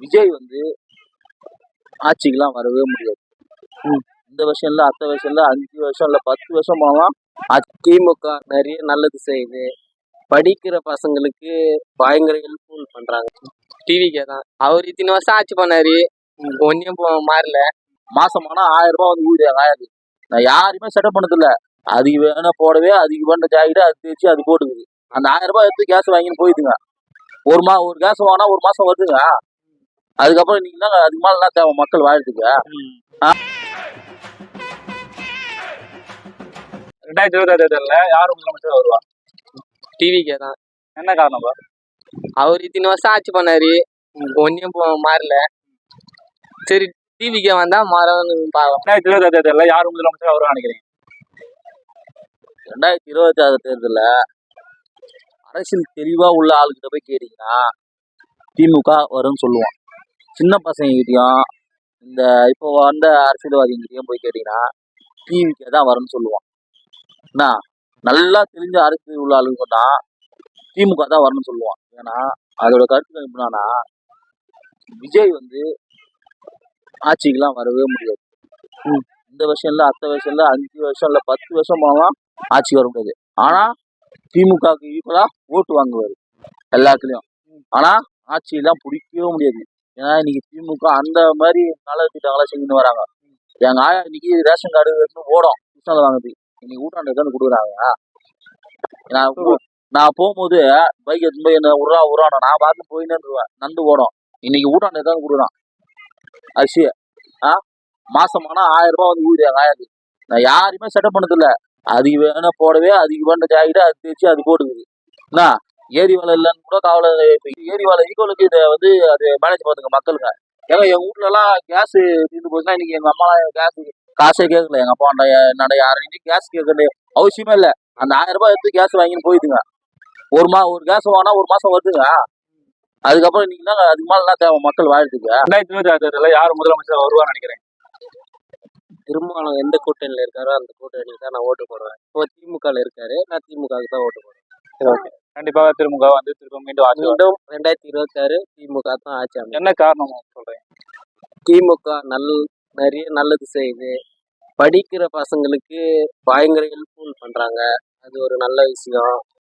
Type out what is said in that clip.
விஜய் வந்து ஆட்சிக்கெல்லாம் வரவே முடியாது. இந்த வருஷம் இல்ல அடுத்த வருஷம் இல்ல அஞ்சு வருஷம் இல்ல பத்து வருஷம் போனா திமுக நிறைய நல்லது செய்யுது. படிக்கிற பசங்களுக்கு பயங்கர ஹெல்ப்ஃபுல் பண்றாங்க. டிவிக்கே தான் அவர் இத்தனை வருஷம் ஆட்சி பண்ணாரு. ஒன்னும் மாறல. மாசம் ஆனா ஆயிரம் ரூபாய் வந்து ஊதியம் ஆயாது நான் யாரையுமே செட்டப் பண்ணது இல்ல அதுக்கு வேணா போடவே அதுக்கு வேண்ட ஜாக்கெட் அது தேய்ச்சி அது போட்டுக்குது. அந்த ஆயிரம் ரூபாய் எடுத்து கேஸ் வாங்கின்னு போயிடுங்க ஒரு மா ஒரு கேஸ் வாங்கினா ஒரு மாசம் வருதுங்க. அதுக்கப்புறம் நீங்க தான் அதுக்கு மேல தேவை மக்கள் வாழறதுக்கு. ரெண்டாயிரத்தி இருபத்தி தேர்தல்ல யார் முதலமைச்சர் வருவா? டிவிக்கே தான். என்ன காரணம் பா அவர் இத்தனை வருஷம் ஆட்சி பண்ணாரு. ஒன்னும் மாறல. சரி டிவிக்கே வந்தா மாறன்னு பார்க்கலாம் ரெண்டாயிரத்தி இருபத்தி தேர்தல்ல யார் முதலமைச்சர் வருவா நினைக்கிறீங்க? ரெண்டாயிரத்தி இருபத்தி ஆறு தேர்தல்ல அரசியல் தெளிவா உள்ள ஆளுகிட்ட போய் கேட்டீங்கன்னா திமுக வரும்னு சொல்லுவான். சின்ன பசங்ககிட்டயும் இந்த இப்போ வந்த அரசியல்வாதிகிட்டயும் போய் கேட்டீங்கன்னா டிவிக்கே தான் வரும்னு சொல்லுவான். என்ன நல்லா தெரிஞ்ச அரசியல் உள்ள ஆளுங்க சொன்னா திமுக தான் வரணும்னு சொல்லுவான். ஏன்னா அதோட கருத்து கணிப்புனா விஜய் வந்து ஆட்சிக்கெல்லாம் வரவே முடியாது. இந்த வருஷம் இல்ல அடுத்த வருஷம் இல்ல அஞ்சு வருஷம் இல்ல பத்து வருஷம் போனா ஆட்சிக்கு வர முடியாது. ஆனா திமுகவுக்கு ஈக்குவலா ஓட்டு வாங்குவாரு. எல்லாத்துலயும். ஆனா ஆட்சியெல்லாம் பிடிக்கவே முடியாது. ஏன்னா இன்னைக்கு திமுக அந்த மாதிரி நல்ல திட்டங்களா செஞ்சுன்னு வராங்க. எங்க ஆயா இன்னைக்கு ரேஷன் கார்டு எடுத்து ஓடும். கிருஷ்ணால வாங்குது இன்னைக்கு ஊட்டாண்டு தான் கொடுக்குறாங்க. நான் நான் போகும்போது பைக் எடுத்து போய் என்ன உரா உரான நான் பார்த்து போயின்னு நண்டு நந்து ஓடும். இன்னைக்கு ஊட்டாண்டு தான் கொடுக்குறான். அரிசி ஆ மாசம் ஆனா ஆயிரம் ரூபாய் வந்து ஊதியம் ஆயாது நான் யாரையுமே செட்டப் பண்ணதில்ல. அதுக்கு வேணா போடவே அதுக்கு வேண்ட ஜாக்கெட் அது தேய்ச்சி அது போட்டுக்குது. என்ன? ஏரி வேலை இல்லைன்னு கூட கவலை இல்லை. இப்ப ஏரி வேலை ஈக்குவலுக்கு இதை வந்து அது மேனேஜ் பண்ணுங்க மக்களுங்க. ஏங்க எங்க வீட்ல எல்லாம் கேஸ் தீர்ந்து போச்சுன்னா இன்னைக்கு எங்க அம்மா கேஸ் காசே கேட்கல எங்க அப்பா என்னோட யாரும் கேஸ் கேட்கறது அவசியமே இல்ல. அந்த ஆயிரம் ரூபாய் எடுத்து கேஸ் வாங்கின்னு போயிடுங்க. ஒரு மா ஒரு கேஸ் வாங்கினா ஒரு மாசம் வருதுங்க. அதுக்கப்புறம் இன்னைக்கு என்ன அதுக்கு மேல என்ன தேவை மக்கள் வாழறதுக்கு. ரெண்டாயிரத்தி இருபத்தி ஆறு யார் முதலமைச்சர் வருவா நினைக்கிறீங்க திருமாவளவன் எந்த கூட்டணியில இருக்காரோ அந்த கூட்டணிக்கு தான் நான் ஓட்டு போடுவேன். இப்போ திமுகல இருக்காரு. நான் திமுகவுக்கு தான் ஓட்டு போடுவேன். கண்டிப்பாக திமுக வந்து திரும்ப மீண்டும் ஆட்சி. மீண்டும் ரெண்டாயிரத்தி இருபத்தி ஆறு திமுக தான் ஆட்சி அமையும். என்ன காரணம் சொல்றீங்க திமுக நல் நிறைய நல்லது செய்யுது. படிக்கிற பசங்களுக்கு பயங்கர ஹெல்ப்ஃபுல் பண்றாங்க. அது ஒரு நல்ல விஷயம்.